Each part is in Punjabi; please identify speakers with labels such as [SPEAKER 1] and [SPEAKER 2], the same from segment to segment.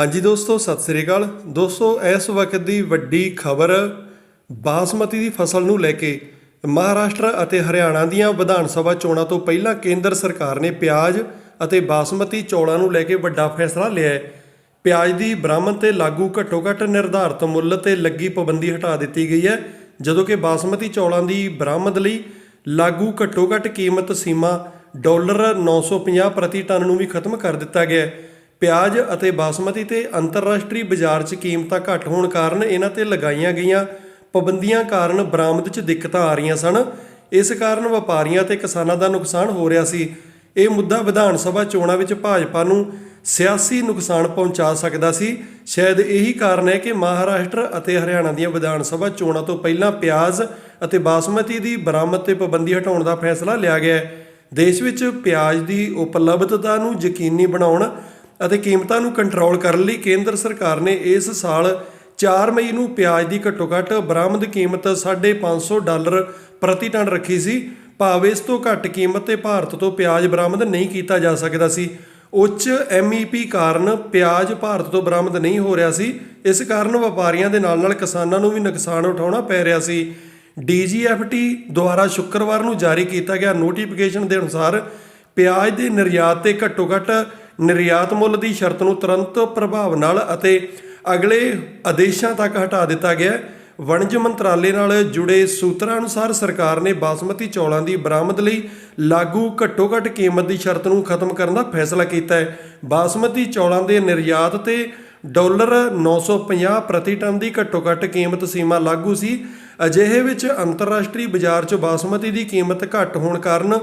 [SPEAKER 1] ਹਾਂਜੀ ਦੋਸਤੋ, ਸਤਿ ਸ੍ਰੀ ਅਕਾਲ। ਦੋਸਤੋ, ਇਸ ਵਕਤ ਦੀ ਵੱਡੀ ਖਬਰ ਬਾਸਮਤੀ ਦੀ ਫਸਲ ਨੂੰ ਲੈ ਕੇ ਮਹਾਰਾਸ਼ਟਰ ਅਤੇ ਹਰਿਆਣਾ ਦੀਆਂ ਵਿਧਾਨ ਸਭਾ ਚੋਣਾਂ ਤੋਂ ਪਹਿਲਾਂ ਕੇਂਦਰ ਸਰਕਾਰ ਨੇ ਪਿਆਜ਼ ਅਤੇ ਬਾਸਮਤੀ ਚੌਲਾਂ ਨੂੰ ਲੈ ਕੇ ਵੱਡਾ ਫੈਸਲਾ ਲਿਆ ਹੈ। ਪਿਆਜ਼ ਦੀ ਬਰਾਮਦ ਤੇ ਲਾਗੂ ਘੱਟੋ-ਘੱਟ ਨਿਰਧਾਰਤ ਮੁੱਲ ਤੇ ਲੱਗੀ ਪਾਬੰਦੀ ਹਟਾ ਦਿੱਤੀ ਗਈ ਹੈ, ਜਦੋਂ ਕਿ ਬਾਸਮਤੀ ਚੌਲਾਂ ਦੀ ਬਰਾਮਦ ਲਈ ਲਾਗੂ ਘੱਟੋ-ਘੱਟ ਕੀਮਤ ਸੀਮਾ ਡਾਲਰ 950 ਪ੍ਰਤੀ ਟਨ ਨੂੰ ਵੀ ਖਤਮ ਕਰ ਦਿੱਤਾ ਗਿਆ ਹੈ। ਪਿਆਜ਼ ਅਤੇ ਬਾਸਮਤੀ ਤੇ ਅੰਤਰਰਾਸ਼ਟਰੀ ਬਾਜ਼ਾਰ 'ਚ ਕੀਮਤਾਂ ਘੱਟ ਹੋਣ ਕਾਰਨ ਇਹਨਾਂ ਤੇ ਲਗਾਈਆਂ ਗਈਆਂ ਪਾਬੰਦੀਆਂ ਕਾਰਨ ਬਰਾਮਦ 'ਚ ਦਿੱਕਤਾਂ ਆ ਰਹੀਆਂ ਸਨ। ਇਸ ਕਾਰਨ ਵਪਾਰੀਆਂ ਤੇ ਕਿਸਾਨਾਂ ਦਾ ਨੁਕਸਾਨ ਹੋ ਰਿਹਾ ਸੀ। ਇਹ ਮੁੱਦਾ ਵਿਧਾਨ ਸਭਾ ਚੋਣਾਂ ਵਿੱਚ ਭਾਜਪਾ ਨੂੰ ਸਿਆਸੀ ਨੁਕਸਾਨ ਪਹੁੰਚਾ ਸਕਦਾ ਸੀ। ਸ਼ਾਇਦ ਇਹੀ ਕਾਰਨ ਹੈ ਕਿ ਮਹਾਰਾਸ਼ਟਰ ਅਤੇ ਹਰਿਆਣਾ ਦੀਆਂ ਵਿਧਾਨ ਸਭਾ ਚੋਣਾਂ ਤੋਂ ਪਹਿਲਾਂ ਪਿਆਜ਼ ਅਤੇ ਬਾਸਮਤੀ ਦੀ ਬਰਾਮਦ ਤੇ ਪਾਬੰਦੀ ਹਟਾਉਣ ਦਾ ਫੈਸਲਾ ਲਿਆ ਗਿਆ ਹੈ। ਦੇਸ਼ ਵਿੱਚ ਪਿਆਜ਼ ਦੀ ਉਪਲਬਧਤਾ ਨੂੰ ਯਕੀਨੀ ਬਣਾਉਣ ਅਤੇ ਕੀਮਤਾਂ ਨੂੰ ਕੰਟਰੋਲ ਕਰਨ ਲਈ ਕੇਂਦਰ ਸਰਕਾਰ ਨੇ ਇਸ ਸਾਲ 4 ਮਈ ਨੂੰ ਪਿਆਜ਼ ਦੀ ਘੱਟੋ-ਘੱਟ ਬਰਾਮਦ ਕੀਮਤ 550 ਡਾਲਰ ਪ੍ਰਤੀ ਟਨ ਰੱਖੀ ਸੀ। ਭਾਵ ਇਸ ਤੋਂ ਘੱਟ ਕੀਮਤ ਤੇ ਭਾਰਤ ਤੋਂ ਪਿਆਜ਼ ਬਰਾਮਦ ਨਹੀਂ ਕੀਤਾ ਜਾ ਸਕਦਾ ਸੀ। ਉੱਚ ਐਮਈਪੀ ਕਾਰਨ ਪਿਆਜ਼ ਭਾਰਤ ਤੋਂ ਬਰਾਮਦ ਨਹੀਂ ਹੋ ਰਿਹਾ ਸੀ। ਇਸ ਕਾਰਨ ਵਪਾਰੀਆਂ ਦੇ ਨਾਲ-ਨਾਲ ਕਿਸਾਨਾਂ ਨੂੰ ਵੀ ਨੁਕਸਾਨ ਉਠਾਉਣਾ ਪੈ ਰਿਹਾ ਸੀ। ਡੀਜੀਐਫਟੀ ਦੁਆਰਾ ਸ਼ੁੱਕਰਵਾਰ ਨੂੰ ਜਾਰੀ ਕੀਤਾ ਗਿਆ ਨੋਟੀਫਿਕੇਸ਼ਨ ਦੇ ਅਨੁਸਾਰ ਪਿਆਜ਼ ਦੇ ਨਿਰਯਾਤ ਤੇ ਘੱਟੋ-ਘੱਟ ਨਿਰਯਾਤ ਮੁੱਲ ਦੀ ਸ਼ਰਤ ਨੂੰ ਤੁਰੰਤ ਪ੍ਰਭਾਵ ਨਾਲ ਅਤੇ ਅਗਲੇ ਆਦੇਸ਼ਾਂ ਤੱਕ ਹਟਾ ਦਿੱਤਾ ਗਿਆ ਵਣਜ ਮੰਤਰਾਲੇ ਨਾਲ ਜੁੜੇ ਸੂਤਰਾਂ ਅਨੁਸਾਰ ਸਰਕਾਰ ਨੇ ਬਾਸਮਤੀ ਚੌਲਾਂ ਦੀ ਬਰਾਮਦ ਲਈ ਲਾਗੂ ਘੱਟੋ-ਘੱਟ ਕੀਮਤ ਦੀ ਸ਼ਰਤ ਨੂੰ ਖਤਮ ਕਰਨ ਦਾ ਫੈਸਲਾ ਕੀਤਾ ਹੈ। ਬਾਸਮਤੀ ਚੌਲਾਂ ਦੇ ਨਿਰਯਾਤ ਤੇ ਡਾਲਰ 950 ਪ੍ਰਤੀ ਟਨ ਦੀ ਘੱਟੋ-ਘੱਟ ਕੀਮਤ ਸੀਮਾ ਲਾਗੂ ਸੀ। ਅਜਿਹੇ ਵਿੱਚ ਅੰਤਰਰਾਸ਼ਟਰੀ ਬਾਜ਼ਾਰ 'ਚ ਬਾਸਮਤੀ ਦੀ ਕੀਮਤ ਘੱਟ ਹੋਣ ਕਾਰਨ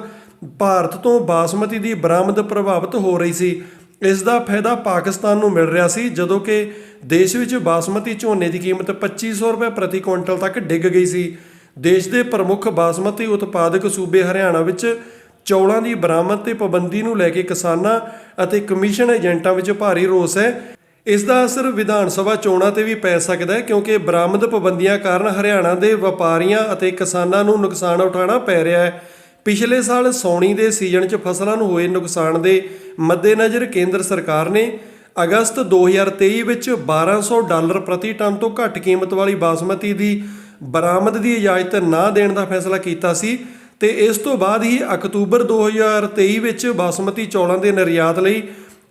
[SPEAKER 1] ਭਾਰਤ ਤੋਂ ਬਾਸਮਤੀ ਦੀ ਬਰਾਮਦ ਪ੍ਰਭਾਵਿਤ ਹੋ ਰਹੀ ਸੀ। ਇਸ ਦਾ ਫਾਇਦਾ ਪਾਕਿਸਤਾਨ ਨੂੰ ਮਿਲ ਰਿਹਾ ਸੀ, ਜਦੋਂ ਕਿ ਦੇਸ਼ ਵਿੱਚ ਬਾਸਮਤੀ ਝੋਨੇ ਦੀ ਕੀਮਤ 2500 ਰੁਪਏ ਪ੍ਰਤੀ ਕੁਇੰਟਲ ਤੱਕ ਡਿੱਗ ਗਈ ਸੀ। ਦੇਸ਼ ਦੇ ਪ੍ਰਮੁੱਖ ਬਾਸਮਤੀ ਉਤਪਾਦਕ ਸੂਬੇ ਹਰਿਆਣਾ ਵਿੱਚ ਚੌਲਾਂ ਦੀ ਬਰਾਮਦ ਤੇ ਪਾਬੰਦੀ ਨੂੰ ਲੈ ਕੇ ਕਿਸਾਨਾਂ ਅਤੇ ਕਮਿਸ਼ਨ ਏਜੰਟਾਂ ਵਿੱਚ ਭਾਰੀ ਰੋਸ ਹੈ। ਇਸ ਦਾ ਅਸਰ ਵਿਧਾਨ ਸਭਾ ਚੋਣਾਂ ਤੇ ਵੀ ਪੈ ਸਕਦਾ ਹੈ, ਕਿਉਂਕਿ ਬਰਾਮਦ ਪਾਬੰਦੀਆਂ ਕਾਰਨ ਹਰਿਆਣਾ ਦੇ ਵਪਾਰੀਆਂ ਅਤੇ ਕਿਸਾਨਾਂ ਨੂੰ ਨੁਕਸਾਨ ਉਠਾਉਣਾ ਪੈ ਰਿਹਾ ਹੈ। ਪਿਛਲੇ ਸਾਲ ਸੌਣੀ ਦੇ ਸੀਜ਼ਨ 'ਚ ਫਸਲਾਂ ਨੂੰ ਹੋਏ ਨੁਕਸਾਨ ਦੇ ਮੱਦੇਨਜ਼ਰ ਕੇਂਦਰ ਸਰਕਾਰ ਨੇ ਅਗਸਤ 2023 ਵਿੱਚ 1200 ਡਾਲਰ ਪ੍ਰਤੀ ਟਨ ਤੋਂ ਘੱਟ ਕੀਮਤ ਵਾਲੀ ਬਾਸਮਤੀ ਦੀ ਬਰਾਮਦ ਦੀ ਇਜਾਜ਼ਤ ਨਾ ਦੇਣ ਦਾ ਫੈਸਲਾ ਕੀਤਾ ਸੀ ਤੇ ਇਸ ਤੋਂ ਬਾਅਦ ਹੀ ਅਕਤੂਬਰ 2023 ਵਿੱਚ ਬਾਸਮਤੀ ਚੌਲਾਂ ਦੇ ਨਿਰਯਾਤ ਲਈ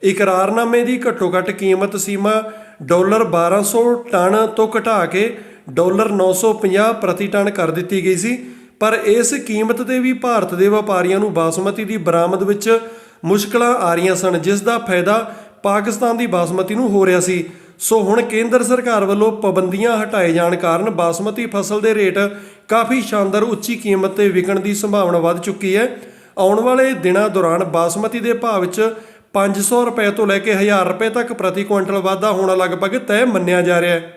[SPEAKER 1] ਇਕਰਾਰਨਾਮੇ ਦੀ ਘੱਟੋ-ਘੱਟ ਕੀਮਤ ਸੀਮਾ ਡਾਲਰ 1200 ਟਨ ਤੋਂ ਘਟਾ ਕੇ ਡਾਲਰ 950 ਪ੍ਰਤੀ ਟਨ ਕਰ ਦਿੱਤੀ ਗਈ ਸੀ। ਪਰ ਇਸ ਕੀਮਤ ਤੇ ਵੀ ਭਾਰਤ ਦੇ ਵਪਾਰੀਆਂ ਨੂੰ ਬਾਸਮਤੀ ਦੀ ਬਰਾਮਦ ਵਿੱਚ ਮੁਸ਼ਕਲਾਂ ਆ ਰਹੀਆਂ ਸਨ, ਜਿਸ ਦਾ ਫਾਇਦਾ ਪਾਕਿਸਤਾਨ ਦੀ ਬਾਸਮਤੀ ਨੂੰ ਹੋ ਰਿਹਾ ਸੀ। ਸੋ ਹੁਣ ਕੇਂਦਰ ਸਰਕਾਰ ਵੱਲੋਂ ਪਾਬੰਦੀਆਂ ਹਟਾਏ ਜਾਣ ਕਾਰਨ ਬਾਸਮਤੀ ਫਸਲ ਦੇ ਰੇਟ ਕਾਫੀ ਸ਼ਾਨਦਾਰ ਉੱਚੀ ਕੀਮਤ ਤੇ ਵਿਕਣ ਦੀ ਸੰਭਾਵਨਾ ਵੱਧ ਚੁੱਕੀ ਹੈ। ਆਉਣ ਵਾਲੇ ਦਿਨਾਂ ਦੌਰਾਨ ਬਾਸਮਤੀ ਦੇ ਭਾਅ ਵਿੱਚ 500 ਰੁਪਏ ਤੋਂ ਲੈ ਕੇ 1000 ਰੁਪਏ ਤੱਕ ਪ੍ਰਤੀ ਕੁਇੰਟਲ ਵਾਧਾ ਹੋਣਾ ਲਗਭਗ ਤੈਅ ਮੰਨਿਆ ਜਾ ਰਿਹਾ ਹੈ।